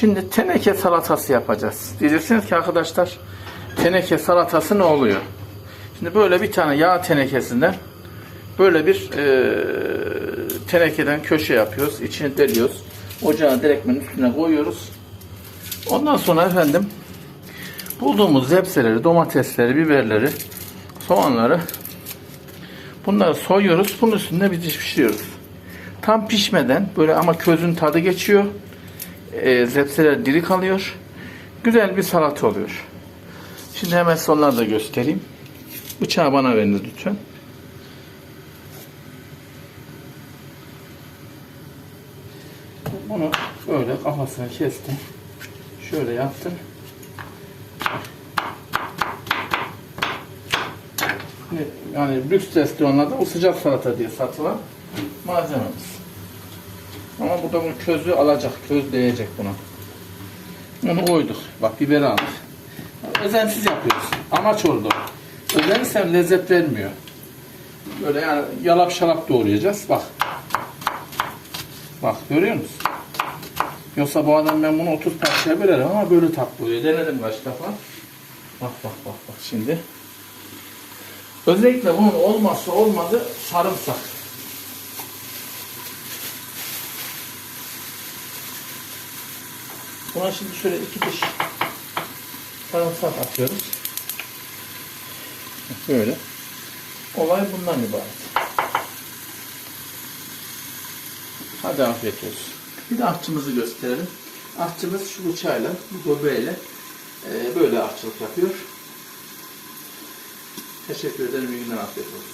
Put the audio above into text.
Şimdi teneke salatası yapacağız. Diyeceksiniz ki arkadaşlar teneke salatası ne oluyor? Şimdi böyle bir tane yağ tenekesinden böyle bir e, tenekeden köşe yapıyoruz. İçine deliyoruz. Ocağı direktmen üstüne koyuyoruz. Ondan sonra efendim bulduğumuz zepseleri, domatesleri, biberleri, soğanları bunları soyuyoruz. Bunun üstünde diş pişiriyoruz. Tam pişmeden böyle ama közün tadı geçiyor. E, zepseler diri kalıyor. Güzel bir salata oluyor. Şimdi hemen sonları da göstereyim. Bıçağı bana veriniz lütfen. Bunu böyle kafasını kestim. Şöyle yaptım. Yani lüks restoranlarda o sıcak salata diye satılan malzememiz. Ama burada bunu közü alacak, köz değecek buna. Onu koyduk. Bak biberi aldık. Özensiz yapıyoruz. Amaç orada. Özenirsen lezzet vermiyor. Böyle yani yalap şalap doğrayacağız. Bak. Bak görüyor musun? Yoksa bu adam ben bunu 30 parçaya bölerim ama böyle tatlı oluyor. Denedim kaç defa. Bak bak bak bak şimdi. Özellikle bunun olmazsa olmadı sarımsak. Buna şimdi şöyle iki diş sarımsak atıyoruz. Böyle. Olay bundan ibaret. Hadi afiyet olsun. Bir de ahçımızı gösterelim. Ahçımız şu bıçağıyla, bu göbeğiyle e, böyle ahçılık yapıyor. Teşekkür ederim. İyi günler. Afiyet olsun.